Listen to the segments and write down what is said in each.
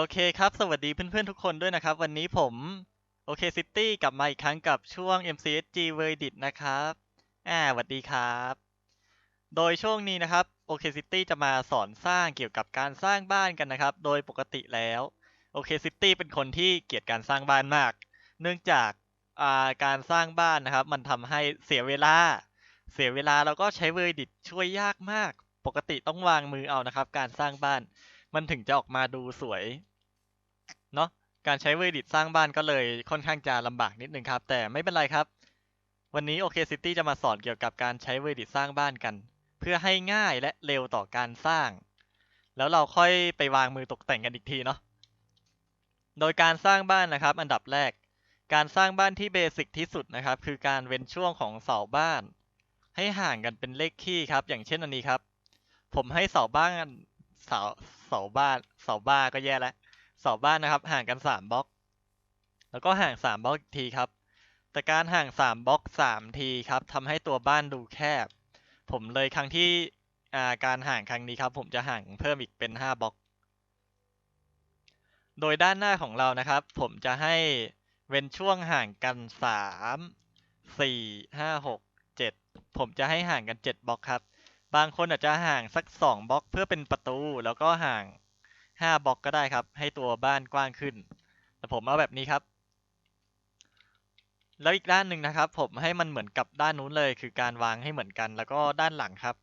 โอเคครับ สวัสดีเพื่อนๆทุกคนด้วยนะครับ วันนี้ผมโอเคซิตี้กลับมาอีกครั้งกับช่วง MCSG Verdit นะครับอ่าสวัสดีครับ โดยช่วงนี้นะครับโอเคซิตี้จะมาสอนสร้างเกี่ยวกับการสร้างบ้านกันนะครับ โดยปกติแล้วโอเคซิตี้เป็นคนที่เกลียดการสร้างบ้านมาก เนื่องจากอ่าการสร้างบ้านนะครับ มันทำให้เสียเวลา เสียเวลาแล้วก็ใช้ Verdit ช่วยยากมาก ปกติต้องวางมือเอานะครับ การสร้างบ้าน มันถึงจะออกมาดูสวยเนาะการใช้เวอร์ดิตสร้างบ้านก็เลยค่อนข้างจะลำบากนิดนึงครับ แต่ไม่เป็นไรครับ วันนี้โอเคซิตี้จะมาสอนเกี่ยวกับการใช้เวอร์ดิตสร้างบ้านกัน เพื่อให้ง่ายและเร็วต่อการสร้าง แล้วเราค่อยไปวางมือตกแต่งกันอีกทีเนาะโดยการสร้างบ้านนะครับ อันดับแรก การสร้างบ้านที่เบสิกที่สุดนะครับ คือการเว้นช่วงของเสาบ้าน ให้ห่างกันเป็นเลขคี่ครับ อย่างเช่นอันนี้ครับ ผมให้เสาบ้านเสา เสาบ้านเสาบ้านก็แย่แล้วเสาบ้านนะครับ ห่างกันสามบล็อก แล้วก็ห่างสามบล็อกทีครับ แต่การห่างสามบล็อกสามทีครับทำให้ตัวบ้านดูแคบ ผมเลยครั้งที่อ่าการห่างครั้งนี้ครับ ผมจะห่างเพิ่มอีกเป็นห้าบล็อก โดยด้านหน้าของเรานะครับ ผมจะให้เว้นช่วงห่างกันสามสี่ห้าหกเจ็ดผมจะให้ห่างกันเจ็ดบล็อกครับ บางคนอาจจะห่างสักสองบล็อกเพื่อเป็นประตู แล้วก็ห่างห้าบล็อกก็ได้ครับ ให้ตัวบ้านกว้างขึ้น แต่ผมเอาแบบนี้ครับ แล้วอีกด้านหนึ่งนะครับ ผมให้มันเหมือนกับด้านนู้นเลย คือการวางให้เหมือนกัน แล้วก็ด้านหลังครับ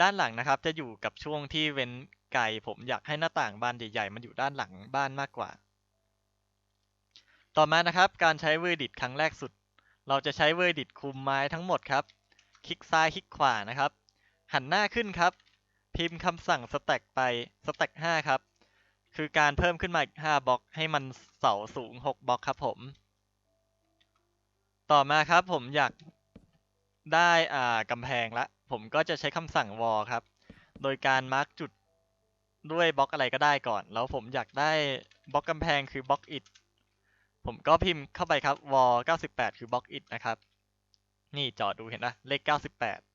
ด้านหลังนะครับ จะอยู่กับช่วงที่เว้นไกลผมอยากให้หน้าต่างบานใหญ่ๆ มันอยู่ด้านหลังบ้านมากกว่า ต่อมานะครับ การใช้เวอร์ดิตครั้งแรกสุด เราจะใช้เวอร์ดิตคุมไม้ทั้งหมดครับ คลิกซ้ายคลิกขวานะครับ หันหน้าขึ้นครับ พิมพ์คำสั่งสแต็กไปสแต็กห้าครับ คือการเพิ่มขึ้นมาอีกห้าบล็อกให้มันเสาสูงหกบล็อกครับผม ต่อมาครับผมอยากได้อ่ากำแพงละ ผมก็จะใช้คำสั่ง wall ครับ โดยการมาร์กจุดด้วยบล็อกอะไรก็ได้ก่อน แล้วผมอยากได้บล็อกกำแพงคือบล็อกอิฐผมก็พิมพ์เข้าไปครับ wall 98 คือบล็อกอิฐนะครับ นี่จอดูเห็นนะเลข 98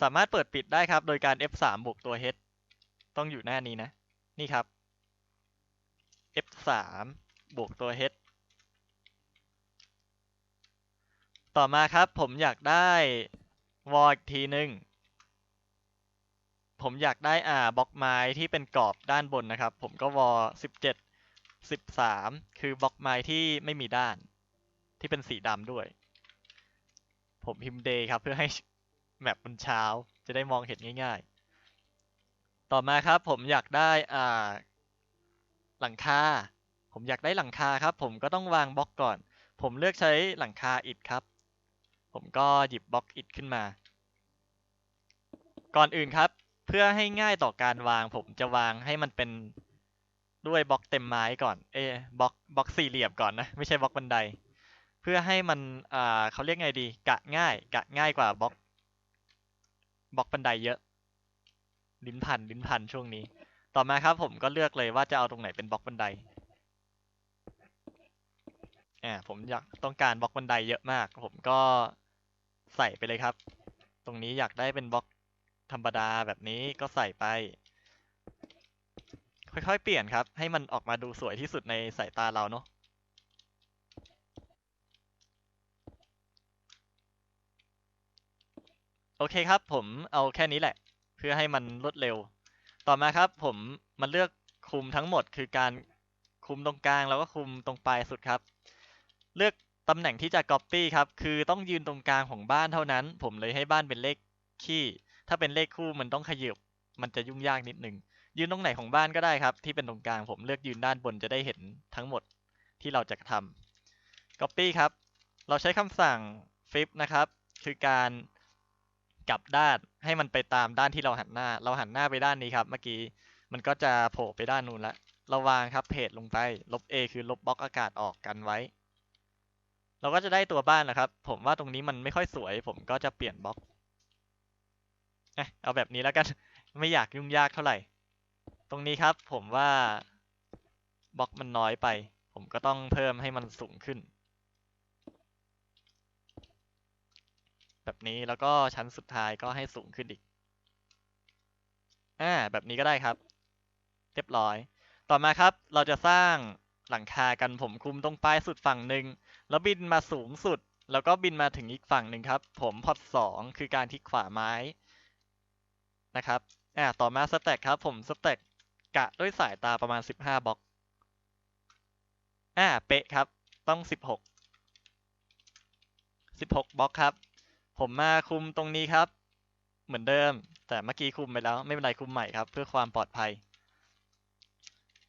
สามารถเปิดปิดได้ครับ โดยการ F3 บวกตัว h ต้องอยู่หน้านี้นะ นี่ครับ F3 บวกตัว h ต่อมาครับผมอยากได้วอลอีกทีหนึ่งผมอยากได้อ่าบล็อกไม้ที่เป็นกรอบด้านบนนะครับ ผมก็วอล17 13คือบล็อกไม้ที่ไม่มีด้าน ที่เป็นสีดำด้วย ผมพิมพ์ day ครับเพื่อให้ แมปมันเช้า จะได้มองเห็นง่ายๆ ต่อมาครับผมอยากได้อ่าหลังคา ผมอยากได้หลังคาครับ ผมก็ต้องวางบล็อกก่อน ผมเลือกใช้หลังคาอิฐครับ ผมก็หยิบบล็อกอิฐขึ้นมา ก่อนอื่นครับ เพื่อให้ง่ายต่อการวาง ผมจะวางให้มันเป็นด้วยบล็อกเต็มไม้ก่อน เอบล็อกบล็อกสี่เหลี่ยมก่อนนะ ไม่ใช่บล็อกบันได เพื่อให้มันอ่าเขาเรียกไงดี กะง่าย กะง่ายกว่าบล็อก บล็อกบันไดเยอะ ลิ้นพันลิ้นพันช่วงนี้ ต่อมาครับผมก็เลือกเลยว่าจะเอาตรงไหนเป็นบล็อกบันไดอ่าผมอยากต้องการบล็อกบันไดเยอะมาก ผมก็ใส่ไปเลยครับ ตรงนี้อยากได้เป็นบล็อกธรรมดาแบบนี้ก็ใส่ไป ค่อยๆ เปลี่ยนครับ ให้มันออกมาดูสวยที่สุดในสายตาเราเนาะ โอเคครับ ผมเอาแค่นี้แหละ เพื่อให้มันรวดเร็ว ต่อมาครับ ผมมาเลือกคุมทั้งหมด คือการคุมตรงกลางแล้วก็คุมตรงปลายสุดครับ เลือกตำแหน่งที่จะ copy ครับ คือต้องยืนตรงกลางของบ้านเท่านั้น ผมเลยให้บ้านเป็นเลขคี่ถ้าเป็นเลขคู่มันต้องขยับ มันจะยุ่งยากนิดนึง ยืนตรงไหนของบ้านก็ได้ครับ ที่เป็นตรงกลาง ผมเลือกยืนด้านบนจะได้เห็นทั้งหมดที่เราจะทำ copy ครับ เราใช้คำสั่ง flip นะครับ คือการ กลับด้านให้มันไปตามด้านที่เราหันหน้า เราหันหน้าไปด้านนี้ครับ เมื่อกี้มันก็จะโผล่ไปด้านนู้นละเราวางครับเพจลงไป ลบ A คือลบบล็อกอากาศออกกันไว้ เราก็จะได้ตัวบ้านนะครับ ผมว่าตรงนี้มันไม่ค่อยสวย ผมก็จะเปลี่ยนบล็อกเอะเอาแบบนี้แล้วกัน ไม่อยากยุ่งยากเท่าไหร่ ตรงนี้ครับผมว่าบล็อกมันน้อยไป ผมก็ต้องเพิ่มให้มันสูงขึ้น แบบนี้แล้วก็ชั้นสุดท้ายก็ให้สูงขึ้นอีก อ่า แบบนี้ก็ได้ครับ เรียบร้อย ต่อมาครับ เราจะสร้างหลังคากันผมคุมตรงปลายสุดฝั่งหนึ่งแล้วบินมาสูงสุด แล้วก็บินมาถึงอีกฝั่งหนึ่งครับ ผมพอดสองคือการที่ขวาไม้นะครับ อ่า ต่อมาสแต็กครับ ผมสแต็กกะด้วยสายตาประมาณ 15บล็อก อ่า เป๊ะครับ ต้อง 16 16บล็อกครับ ผมมาคุมตรงนี้ครับ เหมือนเดิม แต่เมื่อกี้คุมไปแล้ว ไม่เป็นไรคุมใหม่ครับ เพื่อความปลอดภัย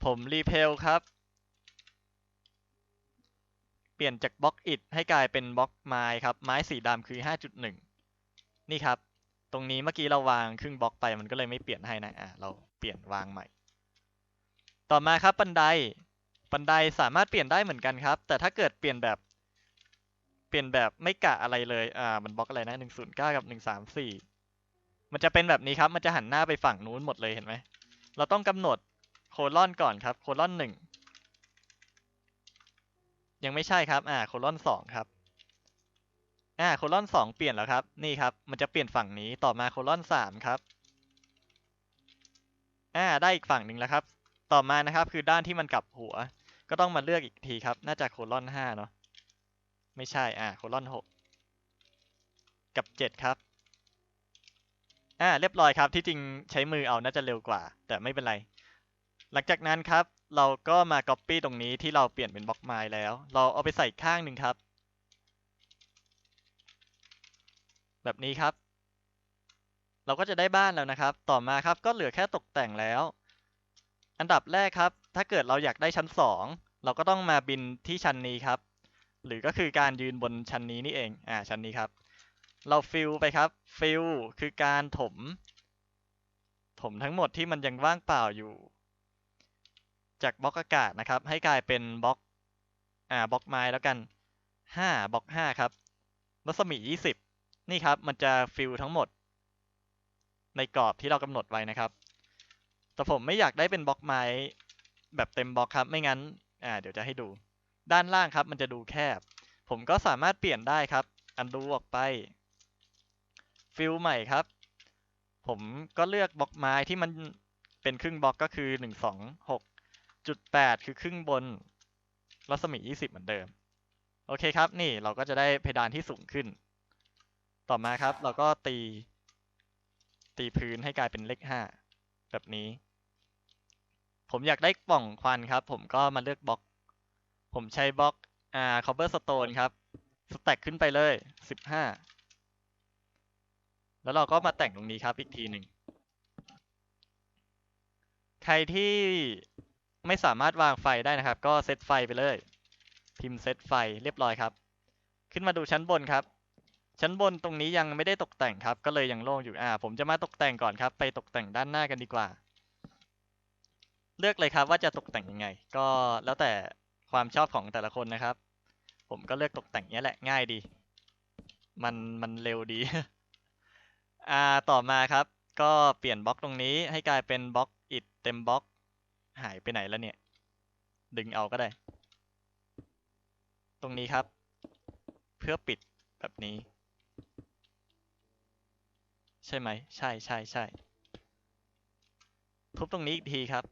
ผมรีเพลครับ เปลี่ยนจากบล็อกอิฐให้กลายเป็นบล็อกไม้ครับ ไม้สีดำคือ 5.1 นี่ครับ ตรงนี้เมื่อกี้เราวางครึ่งบล็อกไปมันก็เลยไม่เปลี่ยนให้นะอะเราเปลี่ยนวางใหม่ ต่อมาครับบันไดบันไดสามารถเปลี่ยนได้เหมือนกันครับ แต่ถ้าเกิดเปลี่ยนแบบ เปลี่ยนแบบไม่กะอะไรเลยอ่ามันบล็อกอะไรนะ109กับ134มันจะเป็นแบบนี้ครับ มันจะหันหน้าไปฝั่งนู้นหมดเลยเห็นไหม เราต้องกำหนดโคลอนก่อนครับ โคลอนหนึ่งยังไม่ใช่ครับ อ่า โคลอนสองครับ อ่า โคลอนสองเปลี่ยนแล้วครับ นี่ครับ มันจะเปลี่ยนฝั่งนี้ ต่อมาโคลอนสามครับ อ่า ได้อีกฝั่งหนึ่งแล้วครับ ต่อมานะครับ คือด้านที่มันกลับหัว ก็ต้องมาเลือกอีกทีครับ น่าจะโคลอนห้าเนาะ ไม่ใช่ อ่าโคลอนหกกับเจ็ดครับ อ่า เรียบร้อยครับ ที่จริงใช้มือเอาน่าจะเร็วกว่า แต่ไม่เป็นไร หลังจากนั้นครับ เราก็มา Copy ตรงนี้ที่เราเปลี่ยนเป็นบล็อกไม้แล้ว เราเอาไปใส่ข้างหนึ่งครับ แบบนี้ครับ เราก็จะได้บ้านแล้วนะครับ ต่อมาครับก็เหลือแค่ตกแต่งแล้ว อันดับแรกครับ ถ้าเกิดเราอยากได้ชั้นสองเราก็ต้องมาบินที่ชั้นนี้ครับ หรือก็คือการยืนบนชั้นนี้นี่เองอ่าชั้นนี้ครับ เราฟิลไปครับฟิลคือการถม ถมทั้งหมดที่มันยังว่างเปล่าอยู่ จากบล็อกอากาศนะครับ ให้กลายเป็นบล็อกอ่าบล็อกไม้แล้วกันห้าบล็อกห้าครับรัศมียี่สิบนี่ครับมันจะฟิลทั้งหมด ในกรอบที่เรากำหนดไว้นะครับ แต่ผมไม่อยากได้เป็นบล็อกไม้แบบเต็มบล็อกครับ ไม่งั้น อ่า เดี๋ยวจะให้ดู ด้านล่างครับ มันจะดูแคบ ผมก็สามารถเปลี่ยนได้ครับ อันดูออกไป ฟิลใหม่ครับ ผมก็เลือกบล็อกไม้ที่มันเป็นครึ่งบล็อกก็คือหนึ่งสองหกจุดแปดคือครึ่งบน รัศมียี่สิบเหมือนเดิม โอเคครับ นี่เราก็จะได้เพดานที่สูงขึ้น ต่อมาครับ เราก็ตี ตีพื้นให้กลายเป็นเลขห้าแบบนี้ ผมอยากได้ปล่องควันครับ ผมก็มาเลือกบล็อก ผมใช้บล็อกอ่า cobblestone ครับสแต็กขึ้นไปเลยสิบห้าแล้วเราก็มาแต่งตรงนี้ครับอีกทีหนึ่งใครที่ไม่สามารถวางไฟได้นะครับ ก็เซตไฟไปเลย พิมพ์เซตไฟเรียบร้อยครับ ขึ้นมาดูชั้นบนครับ ชั้นบนตรงนี้ยังไม่ได้ตกแต่งครับ ก็เลยยังโล่งอยู่อ่า ผมจะมาตกแต่งก่อนครับ ไปตกแต่งด้านหน้ากันดีกว่า เลือกเลยครับว่าจะตกแต่งยังไง ก็แล้วแต่ ความชอบของแต่ละคนนะครับ ผมก็เลือกตกแต่งเนี้ยแหละง่ายดี มันมันเร็วดี อ่าต่อมาครับ ก็เปลี่ยนบล็อกตรงนี้ให้กลายเป็นบล็อกอิดเต็มบล็อก หายไปไหนแล้วเนี่ย ดึงเอาก็ได้ ตรงนี้ครับ เพื่อปิดแบบนี้ ใช่ไหม ใช่ใช่ใช่ทุบตรงนี้อีกทีครับ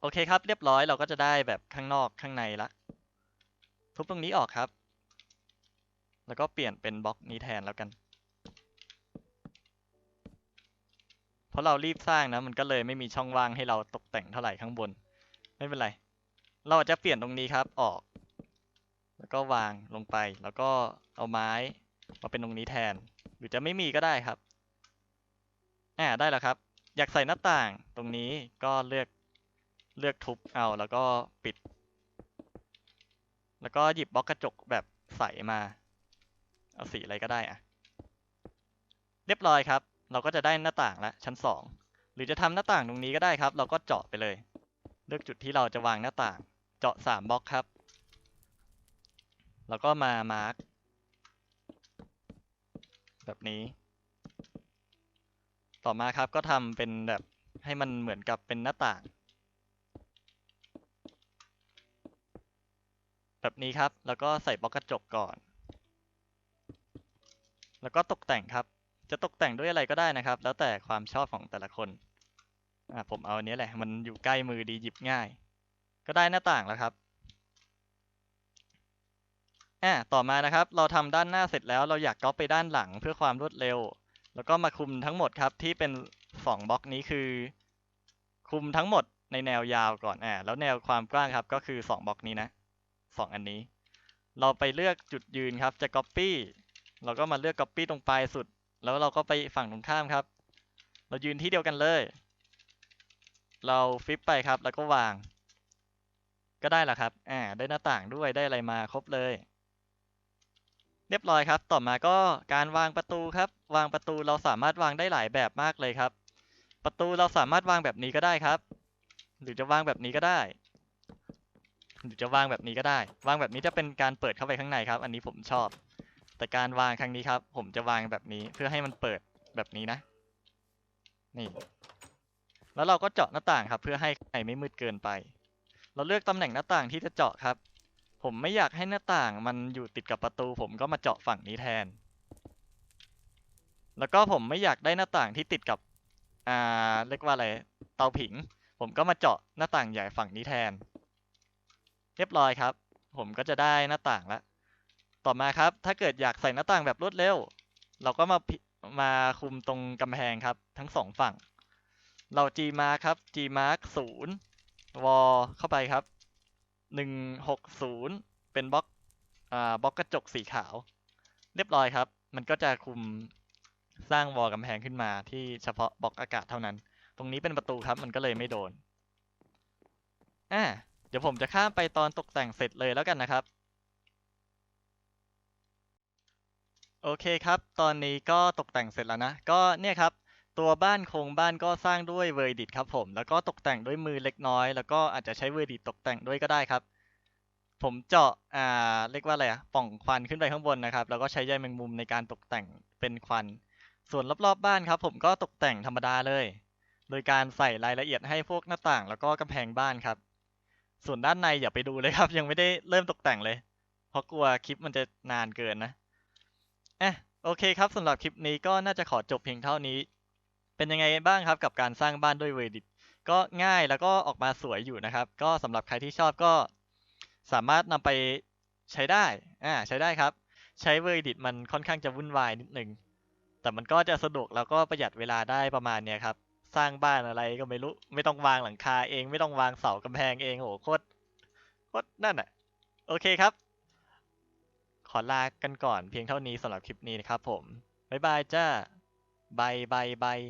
โอเคครับ เรียบร้อยเราก็จะได้แบบข้างนอกข้างในละทุบตรงนี้ออกครับ แล้วก็เปลี่ยนเป็นบล็อกนี้แทนแล้วกัน เพราะเรารีบสร้างนะมันก็เลยไม่มีช่องว่างให้เราตกแต่งเท่าไหร่ข้างบน ไม่เป็นไร เราอาจจะเปลี่ยนตรงนี้ครับออก แล้วก็วางลงไป แล้วก็เอาไม้มาเป็นตรงนี้แทน หรือจะไม่มีก็ได้ครับอ่าได้แล้วครับ อยากใส่หน้าต่างตรงนี้ก็เลือก เลือกทุบเอาแล้วก็ปิด แล้วก็หยิบบล็อกกระจกแบบใสมา เอาสีอะไรก็ได้อะเรียบร้อยครับ เราก็จะได้หน้าต่างล้วชั้นสองหรือจะทำหน้าต่างตรงนี้ก็ได้ครับ เราก็เจาะไปเลย เลือกจุดที่เราจะวางหน้าต่าง เจาะสามบล็อกครับ แล้วก็มามาร์กแบบนี้ ต่อมาครับก็ทำเป็นแบบให้มันเหมือนกับเป็นหน้าต่าง แบบนี้ครับ แล้วก็ใส่บล็อกกระจกก่อน แล้วก็ตกแต่งครับ จะตกแต่งด้วยอะไรก็ได้นะครับ แล้วแต่ความชอบของแต่ละคนอะผมเอาอันนี้แหละ มันอยู่ใกล้มือดีหยิบง่าย ก็ได้หน้าต่างแล้วครับอะต่อมานะครับ เราทำด้านหน้าเสร็จแล้ว เราอยากก๊อปไปด้านหลังเพื่อความรวดเร็ว แล้วก็มาคุมทั้งหมดครับที่เป็นสองบล็อกนี้คือ คุมทั้งหมดในแนวยาวก่อนอ่าแล้วแนวความกว้างครับก็คือสองบล็อกนี้นะ สองอันนี้ เราไปเลือกจุดยืนครับจะ Copy เราก็มาเลือก Copy ตรงปลายสุด แล้วเราก็ไปฝั่งตรงข้ามครับ เรายืนที่เดียวกันเลย เราฟลิปไปครับแล้วก็วาง ก็ได้ล้วครับอ่าได้หน้าต่างด้วยได้อะไรมาครบเลย เรียบร้อยครับ ต่อมาก็การวางประตูครับ วางประตูเราสามารถวางได้หลายแบบมากเลยครับ ประตูเราสามารถวางแบบนี้ก็ได้ครับ หรือจะวางแบบนี้ก็ได้ หรือจะวางแบบนี้ก็ได้ วางแบบนี้จะเป็นการเปิดเข้าไปข้างในครับ อันนี้ผมชอบ แต่การวางครั้งนี้ครับ ผมจะวางแบบนี้เพื่อให้มันเปิดแบบนี้นะ นี่ แล้วเราก็เจาะหน้าต่างครับ เพื่อให้ข้างในไม่มืดเกินไป เราเลือกตำแหน่งหน้าต่างที่จะเจาะครับ ผมไม่อยากให้หน้าต่างมันอยู่ติดกับประตู ผมก็มาเจาะฝั่งนี้แทน แล้วก็ผมไม่อยากได้หน้าต่างที่ติดกับอ่าเรียกว่าอะไรเตาผิง ผมก็มาเจาะหน้าต่างใหญ่ฝั่งนี้แทน เรียบร้อยครับ ผมก็จะได้หน้าต่างแล้วต่อมาครับ ถ้าเกิดอยากใส่หน้าต่างแบบรวดเร็ว เราก็มามาคุมตรงกำแพงครับ ทั้งสองฝั่ง เรา gmark ครับ gmark ศูนย์วอเข้าไปครับหนึ่งหกศูนย์เป็นบล็อกอ่าบล็อกกระจกสีขาว เรียบร้อยครับ มันก็จะคุมสร้างวอลกำแพงขึ้นมาที่เฉพาะบล็อกอากาศเท่านั้น ตรงนี้เป็นประตูครับ มันก็เลยไม่โดน อ่า เดี๋ยวผมจะข้ามไปตอนตกแต่งเสร็จเลยแล้วกันนะครับ โอเคครับ ตอนนี้ก็ตกแต่งเสร็จแล้วนะ ก็เนี่ยครับ ตัวบ้านโครงบ้านก็สร้างด้วยเวอร์ดิตครับผม แล้วก็ตกแต่งด้วยมือเล็กน้อย แล้วก็อาจจะใช้เวอร์ดิตตกแต่งด้วยก็ได้ครับ ผมเจาะ อ่า เรียกว่าอะไรอะป่องควันขึ้นไปข้างบนนะครับ แล้วก็ใช้ใยแมงมุมในการตกแต่งเป็นควัน ส่วนรอบๆบ้านครับ ผมก็ตกแต่งธรรมดาเลย โดยการใส่รายละเอียดให้พวกหน้าต่างแล้วก็กำแพงบ้านครับ ส่วนด้านในอย่าไปดูเลยครับ ยังไม่ได้เริ่มตกแต่งเลย เพราะกลัวคลิปมันจะนานเกินนะอะโอเคครับสำหรับคลิปนี้ก็น่าจะขอจบเพียงเท่านี้ เป็นยังไงบ้างครับกับการสร้างบ้านด้วยเวดิตก็ง่ายแล้วก็ออกมาสวยอยู่นะครับ ก็สำหรับใครที่ชอบก็สามารถนำไปใช้ได้อ่าใช้ได้ครับ ใช้เวอร์ดิตมันค่อนข้างจะวุ่นวายนิดนึง แต่มันก็จะสะดวกแล้วก็ประหยัดเวลาได้ประมาณเนี้ยครับ สร้างบ้านอะไรก็ไม่รู้ ไม่ต้องวางหลังคาเอง ไม่ต้องวางเสากำแพงเองโหโคตรโคตรนั่นอะ โอเคครับ ขอลากันก่อนเพียงเท่านี้สำหรับคลิปนี้นะครับผม บ๊ายบายจ้าบายบายบาย